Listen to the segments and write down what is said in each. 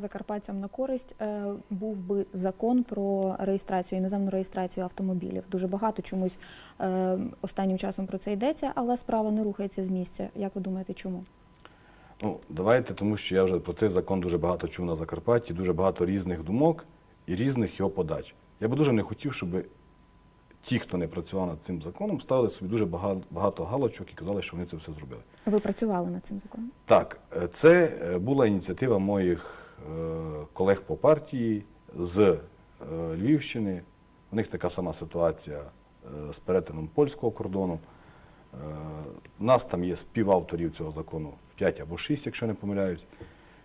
Закарпатцям на користь е, був би закон про реєстрацію, іноземну реєстрацію автомобілів. Дуже багато чомусь е, останнім часом про це йдеться, але справа не рухається з місця. Як ви думаєте, чому? Ну, давайте, тому що я вже про цей закон дуже багато чув на Закарпатті, дуже багато різних думок і різних його подач. Я би дуже не хотів, щоб ті, хто не працював над цим законом, ставили собі дуже багато, галочок і казали, що вони це все зробили. Ви працювали над цим законом? Так, е, це була ініціатива моїх колег по партії з е, Львівщини. У них така сама ситуація е, з перетином польського кордону. Е, У нас там є співавторів цього закону 5 або 6, якщо не помиляюсь.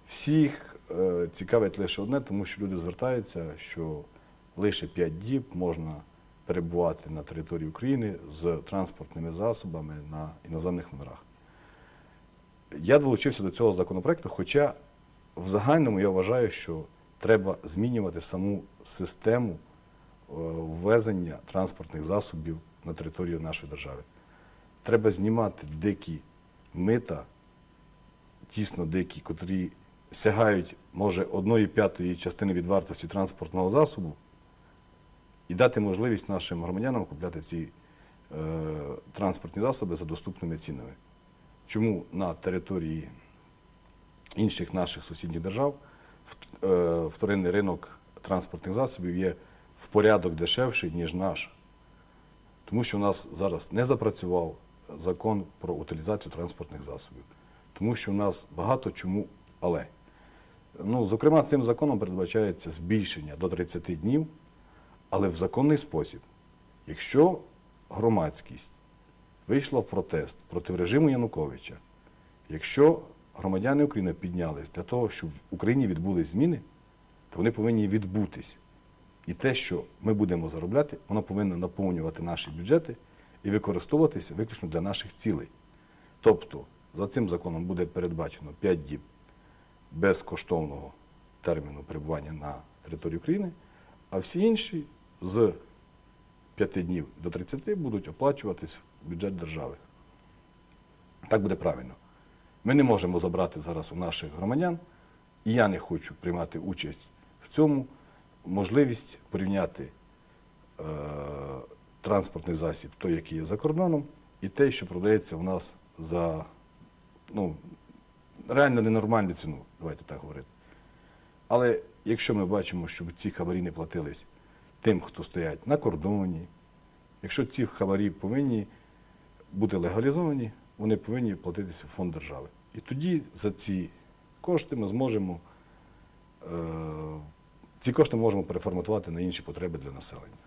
Всіх е, цікавить лише одне, тому що люди звертаються, що лише 5 діб можна перебувати на території України з транспортними засобами на іноземних номерах. Я долучився до цього законопроекту, хоча в загальному я вважаю, що треба змінювати саму систему е, ввезення транспортних засобів на територію нашої держави. Треба знімати дикі мита, дійсно дикі, котрі сягають, може, одної п'ятої частини від вартості транспортного засобу, і дати можливість нашим громадянам купляти ці е, транспортні засоби за доступними цінами. Чому на території інших наших сусідніх держав е, вторинний ринок транспортних засобів є в порядок дешевший, ніж наш? Тому що у нас зараз не запрацював закон про утилізацію транспортних засобів. Тому що у нас багато чому але. Ну, зокрема, цим законом передбачається збільшення до 30 днів, але в законний спосіб. Якщо громадськість вийшла в протест проти режиму Януковича, якщо громадяни України піднялись для того, щоб в Україні відбулись зміни, то вони повинні відбутись. І те, що ми будемо заробляти, воно повинно наповнювати наші бюджети і використовуватися виключно для наших цілей. Тобто, за цим законом буде передбачено 5 діб безкоштовного терміну перебування на території України, а всі інші з 5 днів до 30 будуть оплачуватись в бюджет держави. Так буде правильно. Ми не можемо забрати зараз у наших громадян, і я не хочу приймати участь в цьому, можливість порівняти е, транспортний засіб, той, який є за кордоном, і той, що продається у нас за ну, реально ненормальну ціну, давайте так говорити. Але якщо ми бачимо, що ці хабарі не платились тим, хто стоять на кордоні, якщо ці хабарі повинні бути легалізовані, вони повинні платитися в фонд держави. І тоді за ці кошти ми зможемо е, ці кошти можемо переформатувати на інші потреби для населення.